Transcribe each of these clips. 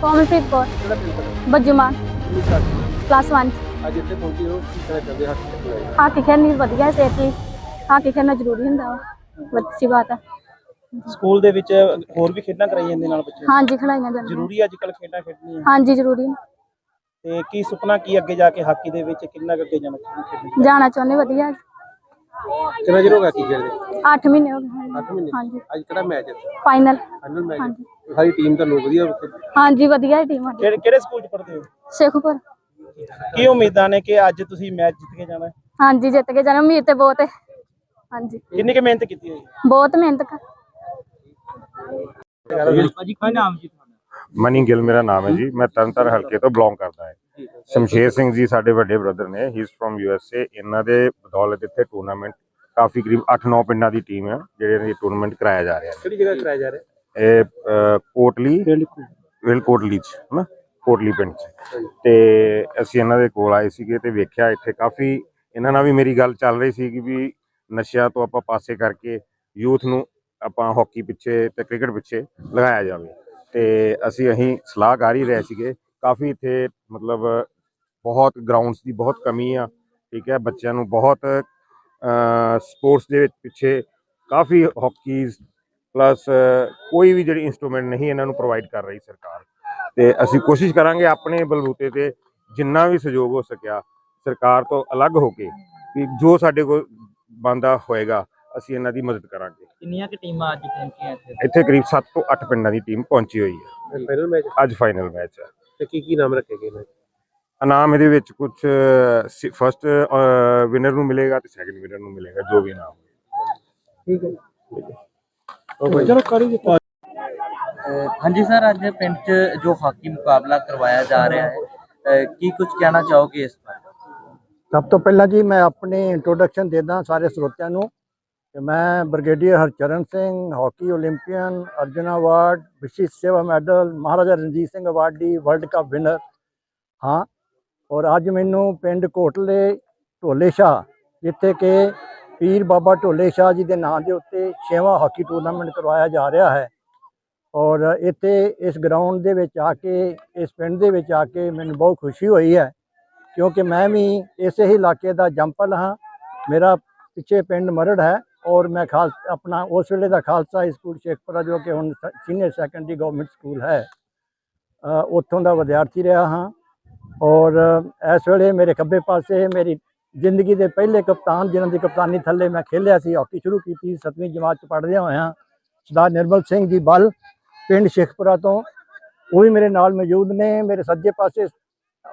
ਕੋਮਲਪ੍ਰੀਤ ਕੌਰ ਕਿਹੜਾ ਪਿੰਡ ਦਾ ਬੱਜੂਮਾਨ। ਕਿੰਨੀ ਕਲਾਸ ਦੀ? ਪਲੱਸ 1 ਅੱਜ ਇੱਥੇ ਪਹੁੰਚੇ ਹੋ ਕੀ ਕਹਿਣਾ ਚਾਹੁੰਦੇ ਹੱਥ ਕਿੱਥੇ ਆਏ ਹਾਕੀ ਖੇਡਣੀ ਵਧੀਆ ਹੈ ਸਿਹਤ ਲਈ। ਹਾਕੀ ਖੇਡਣਾ ਜ਼ਰੂਰੀ ਹੁੰਦਾ ਵਾ। ਅੱਛੀ ਬਾਤ ਹੈ ਸਕੂਲ ਦੇ ਵਿੱਚ ਹੋਰ ਵੀ ਖੇਡਾਂ ਕਰਾਈ ਜਾਂਦੇ ਨਾਲ ਬੱਚੇ ਹਾਂਜੀ ਖਿਡਾਈਆਂ ਜਾਂਦੀਆਂ। ਜ਼ਰੂਰੀ ਅੱਜ ਕੱਲ ਖੇਡਾਂ ਖੇਡਣੀਆਂ? ਹਾਂਜੀ ਜ਼ਰੂਰੀ ਹੈ। ਤੇ ਕੀ ਸੁਪਨਾ ਕੀ ਅੱਗੇ ਜਾ ਕੇ ਹਾਕੀ ਦੇ ਵਿੱਚ ਕਿੰਨਾ ਅੱਗੇ ਜਾਣਾ ਚਾਹੁੰਦੇ ਜਾਣਾ ਚਾਹੁੰਦੇ ਵਧੀਆ। ਕਿੰਨਾ ਚਿਰ ਹੋ ਗਿਆ ਕੀ ਖੇਡਦੇ? ਅੱਠ ਮਹੀਨੇ ਹੋ ਗਏ 8 ਮਹੀਨੇ? ਹਾਂਜੀ। ਅੱਜ ਕਿਹੜਾ ਮੈਚ ਹੈ? ਫਾਈਨਲ ਫਾਈਨਲ ਮੈਚ ਹਾਂਜੀ। ਸਾਰੀ ਟੀਮ ਤੁਹਾਨੂੰ ਵਧੀਆ। ਹਾਂਜੀ ਵਧੀਆ ਟੀਮ ਸਾਡੀ ਕਿਹੜੇ ਕਿਹੜੇ ਸਕੂਲ ਚ ਪੜ੍ਹਦੇ ਹੋ? ਸ਼ੇਖੂਪੁਰ। ਕੀ ਉਮੀਦਾਂ ਨੇ ਕਿ ਅੱਜ ਤੁਸੀਂ ਮੈਚ ਜਿੱਤ ਕੇ ਜਾਣਾ? ਹੈ? ਹਾਂਜੀ ਜਿੱਤ ਕੇ ਜਾਣਾ। ਉਮੀਦ ਤੇ ਬਹੁਤ ਹੈ। ਹਾਂਜੀ। ਕਿੰਨੀ ਕੁ ਮਿਹਨਤ ਕੀਤੀ ਹੋਈ ਬਹੁਤ ਮਿਹਨਤ ਕਰ। ਮਨੀ ਗਿੱਲ ਮੇਰਾ ਨਾਮ ਹੈ ਜੀ। ਮੈਂ ਤਰਨਤਾਰਨ ਹਲਕੇ ਤੋਂ ਬਿਲੋਂਗ ਕਰਦਾ ਹਾਂ। ਸ਼ਮਸ਼ੇਰ ਸਿੰਘ ਜੀ ਸਾਡੇ ਵੱਡੇ ਬ੍ਰਦਰ ਨੇ ਹੀ is from U S A ਇਹਨਾਂ ਦੇ ਬਦੌਲਤ ਇੱਥੇ ਟੂਰਨਾਮੈਂਟ ਕਾਫੀ ਕਰੀਬ 8-9 ਪਿੰਡਾਂ ਦੀ ਟੀਮ ਹੈ ਜਿਹੜੇ ਇਹ ਟੂਰਨਾਮੈਂਟ ਕਰਾਇਆ ਜਾ ਰਿਹਾ ਕਿਹੜੀ ਜਗ੍ਹਾ ਕਰਾਇਆ ਜਾ ਰਿਹਾ? ਹੈ ਇਹ ਅਹ, ਕੋਟਲੀ ਵਿਲ ਕੋਟਲੀ ਚ ਹਨਾ? ਕੋਟਲੀ ਪਿੰਡ ਚ। ਤੇ ਅਸੀਂ ਇਹਨਾਂ ਦੇ ਕੋਲ ਆਏ ਸੀਗੇ ਤੇ ਵੇਖਿਆ ਇੱਥੇ ਕਾਫੀ ਇਹਨਾਂ ਨਾਲ ਵੀ ਮੇਰੀ ਗੱਲ ਚੱਲ ਰਹੀ ਸੀ ਕਿ ਵੀ ਨਸ਼ਿਆਂ ਤੋਂ ਆਪਾਂ ਪਾਸੇ ਕਰਕੇ ਯੂਥ ਨੂੰ ਆਪਾਂ ਹਾਕੀ ਪਿੱਛੇ ਤੇ ਕ੍ਰਿਕਟ ਪਿੱਛੇ ਲਗਾਇਆ ਜਾਵੇ। ਤੇ ਅਸੀਂ ਅਹੀਂ ਸਲਾਹ ਕਰ ਹੀ ਰਹੇ ਸੀਗੇ। ਕਾਫੀ ਇੱਥੇ ਮਤਲਬ ਬਹੁਤ ਗਰਾਊਂਡਸ ਦੀ ਬਹੁਤ ਕਮੀ ਆ ਠੀਕ ਹੈ ਬੱਚਿਆਂ ਨੂੰ ਬਹੁਤ ਸਪੋਰਟਸ ਦੇ ਵਿੱਚ ਪਿੱਛੇ ਕਾਫੀ ਹਾਕੀਜ਼ ਪਲੱਸ ਕੋਈ ਵੀ ਜਿਹੜੀ ਇਨਸਟਰੂਮੈਂਟ ਨਹੀਂ ਇਹਨਾਂ ਨੂੰ ਪ੍ਰੋਵਾਈਡ ਕਰ ਰਹੀ ਸਰਕਾਰ। ਤੇ ਅਸੀਂ ਕੋਸ਼ਿਸ਼ ਕਰਾਂਗੇ ਆਪਣੇ ਬਲਬੂਤੇ ਤੇ ਜਿੰਨਾ ਵੀ ਸਹਿਯੋਗ ਹੋ ਸਕਿਆ ਸਰਕਾਰ ਤੋਂ ਅਲੱਗ ਹੋ ਕੇ ਵੀ ਜੋ ਸਾਡੇ ਕੋਲ ਬੰਦਾ ਹੋਏਗਾ ਅਸੀਂ ਇਹਨਾਂ ਦੀ ਮਦਦ ਕਰਾਂਗੇ। ਕਿੰਨੀਆਂ ਕਿ ਟੀਮਾਂ ਅੱਜ ਪਹੁੰਚੀਆਂ ਇੱਥੇ? ਇੱਥੇ ਕਰੀਬ 7 ਤੋਂ 8 ਪਿੰਡਾਂ ਦੀ ਟੀਮ ਪਹੁੰਚੀ ਹੋਈ ਹੈ। ਫਾਈਨਲ ਮੈਚ ਅੱਜ ਫਾਈਨਲ ਮੈਚ ਹੈ। ਤੇ ਕੀ ਕੀ ਨਾਮ ਰੱਖੇ ਗਏ ਨੇ? ਇਨਾਮ ਇਹਦੇ ਵਿੱਚ ਕੁਝ ਫਰਸਟ ਵਿਨਰ ਨੂੰ ਮਿਲੇਗਾ ਤੇ ਸੈਕੰਡ ਵਿਨਰ ਨੂੰ ਮਿਲੇਗਾ ਜੋ ਵੀ ਇਨਾਮ ਠੀਕ ਹੈ। ਓਕੇ ਹਾਂਜੀ ਸਰ ਅੱਜ ਪਿੰਡ 'ਚ ਜੋ ਹਾਕੀ ਮੁਕਾਬਲਾ ਕਰਵਾਇਆ ਜਾ ਰਿਹਾ ਹੈ ਕੀ ਕੁਝ ਕਹਿਣਾ ਚਾਹੋਗੇ ਇਸ ਬਾਰੇ? ਸਭ ਤੋਂ ਪਹਿਲਾਂ ਜੀ ਮੈਂ ਆਪਣੀ ਇੰਟਰੋਡਕਸ਼ਨ ਦੇਦਾ ਸਾਰੇ ਸਰੋਤਿਆਂ ਨੂੰ। ਕਿ ਮੈਂ brigadier Harcharan Singh hockey 올림픽ੀਅਨ Arjan award Vishesh Seva medal Maharaja Ranjit Singh awardee world cup winner ਹਾਂ ਔਰ ਅੱਜ ਮੈਨੂੰ ਪਿੰਡ ਕੋਟਲੇ ਢੋਲੇ ਸ਼ਾਹ, ਜਿੱਥੇ ਕਿ ਪੀਰ ਬਾਬਾ ਢੋਲੇ ਸ਼ਾਹ ਜੀ ਦੇ ਨਾਂ ਦੇ ਉੱਤੇ ਛੇਵਾਂ ਹਾਕੀ ਟੂਰਨਾਮੈਂਟ ਕਰਵਾਇਆ ਜਾ ਰਿਹਾ ਹੈ। ਔਰ ਇੱਥੇ ਇਸ ਗਰਾਊਂਡ ਦੇ ਵਿੱਚ ਆ ਕੇ, ਇਸ ਪਿੰਡ ਦੇ ਵਿੱਚ ਆ ਕੇ ਮੈਨੂੰ ਬਹੁਤ ਖੁਸ਼ੀ ਹੋਈ ਹੈ, ਕਿਉਂਕਿ ਮੈਂ ਵੀ ਇਸੇ ਹੀ ਇਲਾਕੇ ਦਾ ਜੰਪਲ ਹਾਂ। ਮੇਰਾ ਪਿੱਛੇ ਪਿੰਡ ਮਰੜ ਹੈ ਔਰ ਮੈਂ ਖਾਲ, ਆਪਣਾ ਉਸ ਵੇਲੇ ਦਾ ਖਾਲਸਾ ਸਕੂਲ ਸ਼ੇਖਪੁਰਾ, ਜੋ ਕਿ ਹੁਣ ਸੀਨੀਅਰ ਸੈਕੰਡਰੀ ਗਵਰਨਮੈਂਟ ਸਕੂਲ ਹੈ। ਉੱਥੋਂ ਦਾ ਵਿਦਿਆਰਥੀ ਰਿਹਾ ਹਾਂ। ਔਰ ਇਸ ਵੇਲੇ ਮੇਰੇ ਖੱਬੇ ਪਾਸੇ ਮੇਰੀ ਜ਼ਿੰਦਗੀ ਦੇ ਪਹਿਲੇ ਕਪਤਾਨ, ਜਿਨ੍ਹਾਂ ਦੀ ਕਪਤਾਨੀ ਥੱਲੇ ਮੈਂ ਖੇਲਿਆ ਸੀ, ਹਾਕੀ ਸ਼ੁਰੂ ਕੀਤੀ 7ਵੀਂ ਜਮਾਤ ਚ ਪੜ੍ਹਦਿਆਂ ਹੋਇਆਂ, ਸਰਦਾਰ ਨਿਰਮਲ ਸਿੰਘ ਜੀ ਬਲ ਪਿੰਡ ਸ਼ੇਖਪੁਰਾ ਤੋਂ। ਉਹ ਵੀ ਮੇਰੇ ਨਾਲ ਮੌਜੂਦ ਨੇ। ਮੇਰੇ ਸੱਜੇ ਪਾਸੇ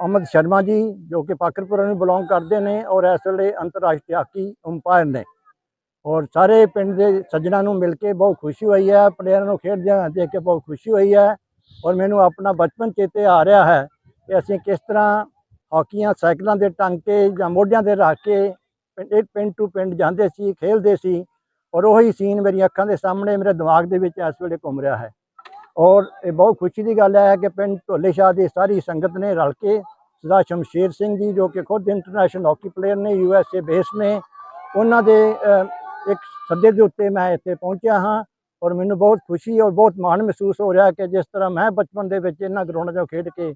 ਅਮਦ ਸ਼ਰਮਾ ਜੀ, ਜੋ ਕਿ ਪਾਕਰਪੁਰਾ ਨੂੰ ਬਿਲੋਂਗ ਕਰਦੇ ਨੇ ਔਰ ਇਸ ਵੇਲੇ ਅੰਤਰਰਾਸ਼ਟਰੀ ਹਾਕੀ ਅੰਪਾਇਰ ਨੇ। ਔਰ ਸਾਰੇ ਪਿੰਡ ਦੇ ਸੱਜਣਾ ਨੂੰ ਮਿਲ ਕੇ ਬਹੁਤ ਖੁਸ਼ੀ ਹੋਈ ਹੈ। ਪਲੇਅਰਾਂ ਨੂੰ ਖੇਡਦਿਆਂ ਦੇਖ ਕੇ ਬਹੁਤ ਖੁਸ਼ੀ ਹੋਈ ਹੈ। ਔਰ ਮੈਨੂੰ ਆਪਣਾ ਬਚਪਨ ਚੇਤੇ ਆ ਰਿਹਾ ਹੈ। ਕਿ ਅਸੀਂ ਕਿਸ ਤਰ੍ਹਾਂ ਹਾਕੀਆਂ ਸਾਈਕਲਾਂ ਦੇ ਟਾਂਕੇ ਜਾਂ ਮੋਢਿਆਂ ਤੇ ਰੱਖ ਕੇ ਪਿੰਡ ਇੱਕ ਪਿੰਡ ਟੂ ਪਿੰਡ ਜਾਂਦੇ ਸੀ ਖੇਡਦੇ ਸੀ ਔਰ ਉਹੀ ਸੀਨ ਮੇਰੀਆਂ ਅੱਖਾਂ ਦੇ ਸਾਹਮਣੇ ਮੇਰੇ ਦਿਮਾਗ ਦੇ ਵਿੱਚ ਇਸ ਵੇਲੇ ਘੁੰਮ ਰਿਹਾ ਹੈ। ਔਰ ਇਹ ਬਹੁਤ ਖੁਸ਼ੀ ਦੀ ਗੱਲ ਹੈ ਕਿ ਪਿੰਡ ਢੋਲੇ ਸ਼ਾਹ ਦੀ ਸਾਰੀ ਸੰਗਤ ਨੇ ਰਲ ਕੇ ਸਰਦਾਰ ਸ਼ਮਸ਼ੇਰ ਸਿੰਘ ਜੀ ਜੋ ਕਿ ਖੁਦ ਇੰਟਰਨੈਸ਼ਨਲ ਹਾਕੀ ਪਲੇਅਰ ਨੇ ਯੂ ਐਸ ਏ ਬੇਸ ਨੇ, ਉਹਨਾਂ ਦੇ ਇੱਕ ਸੱਦੇ ਦੇ ਉੱਤੇ ਮੈਂ ਇੱਥੇ ਪਹੁੰਚਿਆ ਹਾਂ ਔਰ ਮੈਨੂੰ ਬਹੁਤ ਖੁਸ਼ੀ ਔਰ ਬਹੁਤ ਮਾਣ ਮਹਿਸੂਸ ਹੋ ਰਿਹਾ ਕਿ ਜਿਸ ਤਰ੍ਹਾਂ ਮੈਂ ਬਚਪਨ ਦੇ ਵਿੱਚ ਇਹਨਾਂ ਗਰਾਊਂਡਾਂ 'ਚੋਂ ਖੇਡ ਕੇ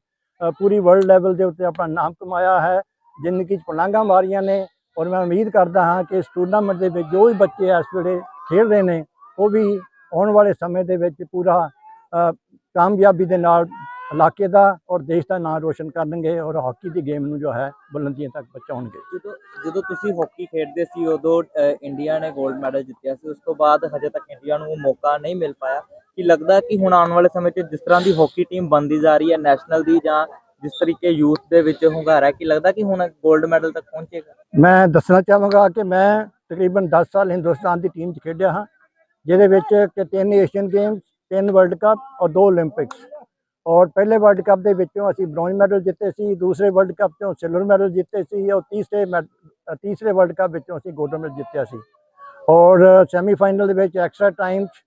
ਪੂਰੀ ਵਰਲਡ ਲੈਵਲ ਦੇ ਉੱਤੇ ਆਪਣਾ ਨਾਮ ਕਮਾਇਆ ਹੈ, ਜ਼ਿੰਦਗੀ 'ਚ ਪਲਾਂਘਾਂ ਮਾਰੀਆਂ ਨੇ ਔਰ ਮੈਂ ਉਮੀਦ ਕਰਦਾ ਹਾਂ ਕਿ ਇਸ ਟੂਰਨਾਮੈਂਟ ਦੇ ਵਿੱਚ ਜੋ ਵੀ ਬੱਚੇ ਇਸ ਵੇਲੇ ਖੇਡ ਰਹੇ ਨੇ, ਉਹ ਵੀ ਆਉਣ ਵਾਲੇ ਸਮੇਂ ਦੇ ਵਿੱਚ ਪੂਰਾ ਕਾਮਯਾਬੀ ਦੇ ਨਾਲ ਇਲਾਕੇ ਦਾ ਔਰ ਦੇਸ਼ ਦਾ ਨਾਮ ਰੋਸ਼ਨ ਕਰਨਗੇ ਔਰ ਹਾਕੀ ਦੀ ਗੇਮ ਨੂੰ ਜੋ ਹੈ ਬੁਲੰਦੀਆਂ ਤੱਕ ਪਹੁੰਚਾਉਣਗੇ। ਜਦੋਂ ਜਦੋਂ ਤੁਸੀਂ ਹਾਕੀ ਖੇਡਦੇ ਸੀ, ਉਦੋਂ ਇੰਡੀਆ ਨੇ 골ਡ ਮੈਡਲ ਜਿੱਤਿਆ ਸੀ, ਉਸ ਤੋਂ ਬਾਅਦ ਹਜੇ ਤੱਕ ਇੰਡੀਆ ਨੂੰ ਮੌਕਾ ਨਹੀਂ ਮਿਲ ਪਾਇਆ। ਕੀ ਲੱਗਦਾ ਕਿ ਹੁਣ ਆਉਣ ਵਾਲੇ ਸਮੇਂ 'ਚ ਜਿਸ ਤਰ੍ਹਾਂ ਦੀ ਹਾਕੀ ਟੀਮ ਬਣਦੀ ਜਾ ਰਹੀ ਹੈ ਨੈਸ਼ਨਲ ਦੀ ਜਾਂ ਜਿਸ ਤਰੀਕੇ ਯੂਥ ਦੇ ਵਿੱਚ ਹੁੰਗਾਰਾ ਕੀ ਲੱਗਦਾ ਕਿ ਹੁਣ ਗੋਲਡ ਮੈਡਲ ਤੱਕ ਪਹੁੰਚੇਗਾ? ਮੈਂ ਦੱਸਣਾ ਚਾਹਾਂਗਾ ਕਿ ਮੈਂ ਤਕਰੀਬਨ 10 ਸਾਲ ਹਿੰਦੁਸਤਾਨ ਦੀ ਟੀਮ 'ਚ ਖੇਡਿਆ ਹਾਂ, ਜਿਹਦੇ ਵਿੱਚ ਕਿ ਤਿੰਨ ਏਸ਼ੀਅਨ ਗੇਮਸ, ਤਿੰਨ ਵਰਲਡ ਕੱਪ ਔਰ ਦੋ 올림픽ਸ। ਔਰ ਪਹਿਲੇ ਵਰਲਡ ਕੱਪ ਦੇ ਵਿੱਚੋਂ ਅਸੀਂ ਬ੍ਰੌਂਜ ਮੈਡਲ ਜਿੱਤੇ ਸੀ, ਦੂਸਰੇ ਵਰਲਡ ਕੱਪ ਤੋਂ ਸਿਲਵਰ ਮੈਡਲ ਜਿੱਤੇ ਸੀ ਔਰ ਤੀਸਰੇ ਤੀਸਰੇ ਵਰਲਡ ਕੱਪ ਵਿੱਚੋਂ ਅਸੀਂ ਗੋਲਡ ਮੈਡਲ ਜਿੱਤਿਆ ਸੀ। ਔਰ ਸੈਮੀਫਾਈਨਲ ਦੇ ਵਿੱਚ ਐਕਸਟਰਾ ਟਾਈਮ 'ਚ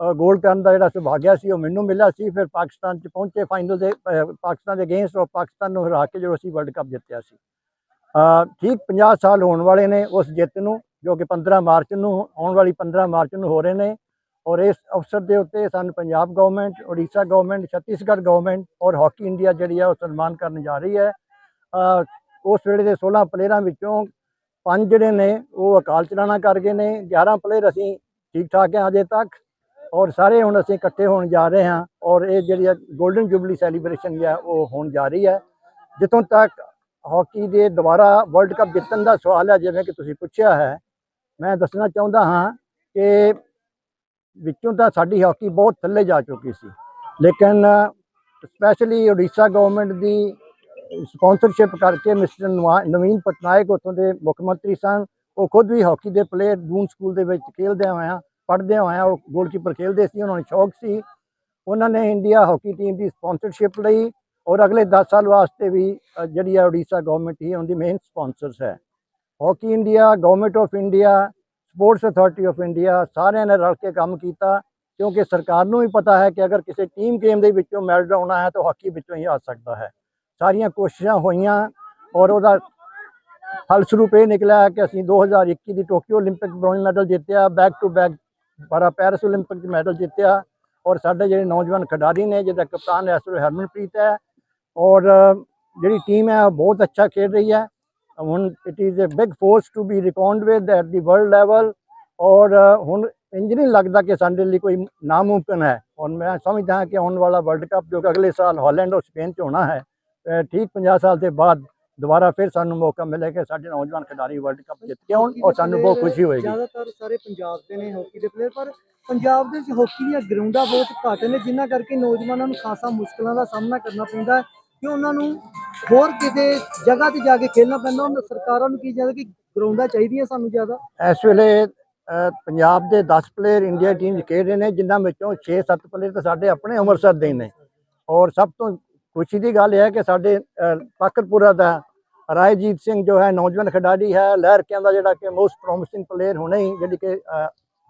ਗੋਲਡ ਕਰਨ ਦਾ ਜਿਹੜਾ ਸੁਭਾਗਿਆ ਸੀ, ਉਹ ਮੈਨੂੰ ਮਿਲਿਆ ਸੀ। ਫਿਰ ਪਾਕਿਸਤਾਨ 'ਚ ਪਹੁੰਚੇ ਫਾਈਨਲ ਦੇ ਪਾਕਿਸਤਾਨ ਦੇ ਅਗੇਂਸਟ ਔਰ ਪਾਕਿਸਤਾਨ ਨੂੰ ਹਰਾ ਕੇ ਜਦੋਂ ਅਸੀਂ ਵਰਲਡ ਕੱਪ ਜਿੱਤਿਆ ਸੀ। ਠੀਕ 50 ਸਾਲ ਹੋਣ ਵਾਲੇ ਨੇ ਉਸ ਜਿੱਤ ਨੂੰ, ਜੋ ਕਿ 15 ਮਾਰਚ ਨੂੰ, ਆਉਣ ਵਾਲੀ 15 ਮਾਰਚ ਨੂੰ ਹੋ ਰਹੇ ਨੇ। ਔਰ ਇਸ ਅਵਸਰ ਦੇ ਉੱਤੇ ਸਾਨੂੰ Punjab government Odisha government Chhattisgarh government ਔਰ ਹਾਕੀ ਇੰਡੀਆ ਜਿਹੜੀ ਆ, ਉਹ ਸਨਮਾਨ ਕਰਨ ਜਾ ਰਹੀ ਹੈ। ਉਸ ਵੇਲੇ ਦੇ 16 ਪਲੇਅਰਾਂ ਵਿੱਚੋਂ ਪੰਜ ਜਿਹੜੇ ਨੇ, ਉਹ ਅਕਾਲ ਚਲਾਣਾ ਕਰ ਗਏ ਨੇ। 11 ਪਲੇਅਰ ਅਸੀਂ ਠੀਕ ਠਾਕ ਹਾਂ ਅਜੇ ਤੱਕ। ਔਰ ਸਾਰੇ ਹੁਣ ਅਸੀਂ ਇਕੱਠੇ ਹੋਣ ਜਾ ਰਹੇ ਹਾਂ ਔਰ ਇਹ ਜਿਹੜੀ 골ਡਨ ਜੁਬਲੀ ਸੈਲੀਬ੍ਰੇਸ਼ਨ ਹੈ ਉਹ ਹੋਣ ਜਾ ਰਹੀ ਹੈ। ਜਿੱਥੋਂ ਤੱਕ ਹਾਕੀ ਦੇ ਦੁਬਾਰਾ ਵਰਲਡ ਕੱਪ ਜਿੱਤਣ ਦਾ ਸਵਾਲ ਹੈ, ਜਿਵੇਂ ਕਿ ਤੁਸੀਂ ਪੁੱਛਿਆ ਹੈ, ਮੈਂ ਦੱਸਣਾ ਚਾਹੁੰਦਾ ਹਾਂ ਕਿ ਵਿੱਚੋਂ ਤਾਂ ਸਾਡੀ ਹਾਕੀ ਬਹੁਤ ਥੱਲੇ ਜਾ ਚੁੱਕੀ ਸੀ। ਲੇਕਿਨ ਸਪੈਸ਼ਲੀ ਉੜੀਸਾ ਗਵਰਨਮੈਂਟ ਦੀ ਸਪਾਂਸਰਸ਼ਿਪ ਕਰਕੇ ਮਿਸਟਰ ਨਵਾ- ਨਵੀਨ ਪਟਨਾਇਕ ਉੱਥੋਂ ਦੇ ਮੁੱਖ ਮੰਤਰੀ ਸਨ। ਉਹ ਖੁਦ ਵੀ ਹਾਕੀ ਦੇ ਪਲੇਅਰ ਦੂਨ ਸਕੂਲ ਦੇ ਵਿੱਚ ਖੇਡਦੇ ਹੋਇਆ ਪੜ੍ਹਦੇ ਹੋਇਆ ਉਹ ਗੋਲਕੀਪਰ ਖੇਡਦੇ ਸੀ ਉਹਨਾਂ ਨੂੰ ਸ਼ੌਕ ਸੀ ਉਹਨਾਂ ਨੇ ਇੰਡੀਆ ਹਾਕੀ ਟੀਮ ਦੀ ਸਪਾਂਸਰਸ਼ਿਪ ਲਈ ਔਰ ਅਗਲੇ 10 ਸਾਲ ਵਾਸਤੇ ਵੀ ਅ, ਜਿਹੜੀ ਹੈ ਉੜੀਸਾ ਗਵਰਨਮੈਂਟ ਹੀ ਉਹਨਾਂ ਦੀ ਮੇਨ ਸਪਾਂਸਰਸ ਹੈ hockey India government of India sports authority of India ਸਾਰਿਆਂ ਨੇ ਰਲ ਕੇ ਕੰਮ ਕੀਤਾ ਕਿਉਂਕਿ ਸਰਕਾਰ ਨੂੰ ਵੀ ਪਤਾ ਹੈ ਕਿ ਅਗਰ ਕਿਸੇ ਟੀਮ ਗੇਮ ਦੇ ਵਿੱਚੋਂ ਮੈਡਲ ਆਉਣਾ ਹੈ ਤਾਂ ਹਾਕੀ ਵਿੱਚੋਂ ਹੀ ਆ ਸਕਦਾ ਹੈ ਸਾਰੀਆਂ ਕੋਸ਼ਿਸ਼ਾਂ ਹੋਈਆਂ ਔਰ ਉਹਦਾ ਫਲਸਰੂਪ ਇਹ ਨਿਕਲਿਆ ਕਿ ਅਸੀਂ 2021 ਦੀ ਟੋਕੀਓ 올림픽 ਬ੍ਰੌਂਜ਼ ਮੈਡਲ ਜਿੱਤਿਆ ਬੈਕ ਟੂ ਬੈਕ ਬਾਰਾ ਪੈਰਿਸ 올림픽 'ਚ ਮੈਡਲ ਜਿੱਤਿਆ ਔਰ ਸਾਡੇ ਜਿਹੜੇ ਨੌਜਵਾਨ ਖਿਡਾਰੀ ਨੇ ਜਿਹਦਾ ਕਪਤਾਨ ਇਸ ਵੇਲੇ ਹਰਮਨਪ੍ਰੀਤ ਹੈ ਔਰ ਜਿਹੜੀ ਟੀਮ ਹੈ ਉਹ ਬਹੁਤ ਅੱਛਾ ਖੇਡ ਰਹੀ ਹੈ ਹੁਣ it is a big force to be reckoned with at the world level ਔਰ ਹੁਣ ਇੰਜ ਨਹੀਂ ਲੱਗਦਾ ਕਿ ਸਾਡੇ ਲਈ ਕੋਈ ਨਾਮੁਮਕਿਨ ਹੈ ਔਰ ਮੈਂ ਸਮਝਦਾ ਹਾਂ ਕਿ ਆਉਣ ਵਾਲਾ ਵਰਲਡ ਕੱਪ ਜੋ ਕਿ ਅਗਲੇ ਸਾਲ ਹਾਲੈਂਡ ਔਰ ਸਪੇਨ 'ਚ ਹੋਣਾ ਹੈ ਅ, ਠੀਕ 50 ਸਾਲ ਦੇ ਬਾਅਦ ਦੁਬਾਰਾ ਫਿਰ ਸਾਨੂੰ ਮੌਕਾ ਮਿਲੇ ਕਿ ਸਾਡੇ ਨੌਜਵਾਨ ਖਿਡਾਰੀ ਵਰਲਡ ਕੱਪ ਜਿੱਤ ਕੇ ਆਉਣ ਔਰ ਸਾਨੂੰ ਬਹੁਤ ਖੁਸ਼ੀ ਹੋਏਗੀ। ਜ਼ਿਆਦਾਤਰ ਸਾਰੇ ਪੰਜਾਬ ਦੇ ਨੇ ਹਾਕੀ ਦੇ ਪਲੇਅਰ ਪਰ ਪੰਜਾਬ ਦੇ ਵਿੱਚ ਹਾਕੀ ਦੀਆਂ ਗਰਾਊਂਡਾਂ ਬਹੁਤ ਘੱਟ ਨੇ ਜਿਨ੍ਹਾਂ ਕਰਕੇ ਨੌਜਵਾਨਾਂ ਨੂੰ ਖਾਸਾ ਮੁਸ਼ਕਲਾਂ ਦਾ ਸਾਹਮਣਾ ਕਰਨਾ ਪੈਂਦਾ ਹੈ ਕਿ ਉਹਨਾਂ ਨੂੰ ਹੋਰ ਕਿਤੇ ਜਗ੍ਹਾ ਤੇ ਜਾ ਕੇ ਖੇਡਣਾ ਪੈਂਦਾ ਉਹਨਾਂ ਸਰਕਾਰਾਂ ਨੂੰ ਕੀ ਚਾਹੀਦਾ ਕਿ ਗਰਾਊਂਡਾਂ ਚਾਹੀਦੀਆਂ ਸਾਨੂੰ ਜ਼ਿਆਦਾ? ਇਸ ਵੇਲੇ ਪੰਜਾਬ ਦੇ 10 ਪਲੇਅਰ ਇੰਡੀਆ ਟੀਮ ਖੇਡ ਰਹੇ ਨੇ ਜਿਨ੍ਹਾਂ ਵਿੱਚੋਂ 6-7 ਪਲੇਅਰ ਤਾਂ ਸਾਡੇ ਆਪਣੇ ਅੰਮ੍ਰਿਤਸਰ ਦੇ ਨੇ। ਔਰ ਸਭ ਤੋਂ ਖੁਸ਼ੀ ਦੀ ਗੱਲ ਇਹ ਹੈ ਕਿ ਸਾਡੇ ਪਾਕਰਪੁਰਾ ਦਾ ਰਾਏਜੀਤ ਸਿੰਘ ਜੋ ਹੈ ਨੌਜਵਾਨ ਖਿਡਾਰੀ ਹੈ ਲਹਿਰਕਿਆਂ ਦਾ ਜਿਹੜਾ ਕਿ ਮੋਸਟ ਪ੍ਰੋਮਿਸਿੰਗ ਪਲੇਅਰ ਹੁਣੇ ਹੀ ਜਿਹੜੀ ਕਿ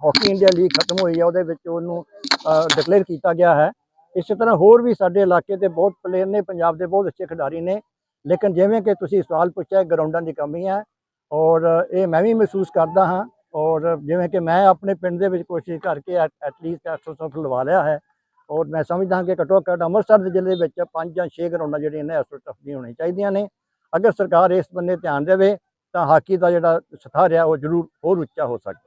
ਹਾਕੀ ਇੰਡੀਆ ਲੀਗ ਖਤਮ ਹੋਈ ਹੈ, ਉਹਦੇ ਵਿੱਚ ਉਹਨੂੰ ਡਿਕਲੇਅਰ ਕੀਤਾ ਗਿਆ ਹੈ। ਇਸੇ ਤਰ੍ਹਾਂ ਹੋਰ ਵੀ ਸਾਡੇ ਇਲਾਕੇ ਦੇ ਬਹੁਤ ਪਲੇਅਰ ਨੇ, ਪੰਜਾਬ ਦੇ ਬਹੁਤ ਅੱਛੇ ਖਿਡਾਰੀ ਨੇ। ਲੇਕਿਨ ਜਿਵੇਂ ਕਿ ਤੁਸੀਂ ਸਵਾਲ ਪੁੱਛਿਆ ਗਰਾਊਂਡਾਂ ਦੀ ਕਮੀ ਹੈ ਔਰ ਇਹ ਮੈਂ ਵੀ ਮਹਿਸੂਸ ਕਰਦਾ ਹਾਂ ਔਰ ਜਿਵੇਂ ਕਿ ਮੈਂ ਆਪਣੇ ਪਿੰਡ ਦੇ ਵਿੱਚ ਕੋਸ਼ਿਸ਼ ਕਰਕੇ ਐਟਲੀਸਟ 800 ਲਵਾ ਲਿਆ ਹੈ ਔਰ ਮੈਂ ਸਮਝਦਾ ਹਾਂ ਕਿ ਘੱਟੋ ਘੱਟ ਅੰਮ੍ਰਿਤਸਰ ਦੇ ਜ਼ਿਲ੍ਹੇ ਵਿੱਚ ਪੰਜ ਜਾਂ ਛੇ ਗਰਾਊਂਡਾਂ ਜਿਹੜੀਆਂ ਨੇ 800 ਦੀਆਂ ਹੋਣੀਆਂ ਚਾਹੀਦੀਆਂ ਨੇ। ਅਗਰ ਸਰਕਾਰ ਇਸ ਬੰਨੇ ਧਿਆਨ ਦੇਵੇ ਤਾਂ ਹਾਕੀ ਦਾ ਜਿਹੜਾ ਸਥਾਰ ਹੈ ਉਹ ਜ਼ਰੂਰ ਹੋਰ ਉੱਚਾ ਹੋ ਸਕਦਾ ਹੈ।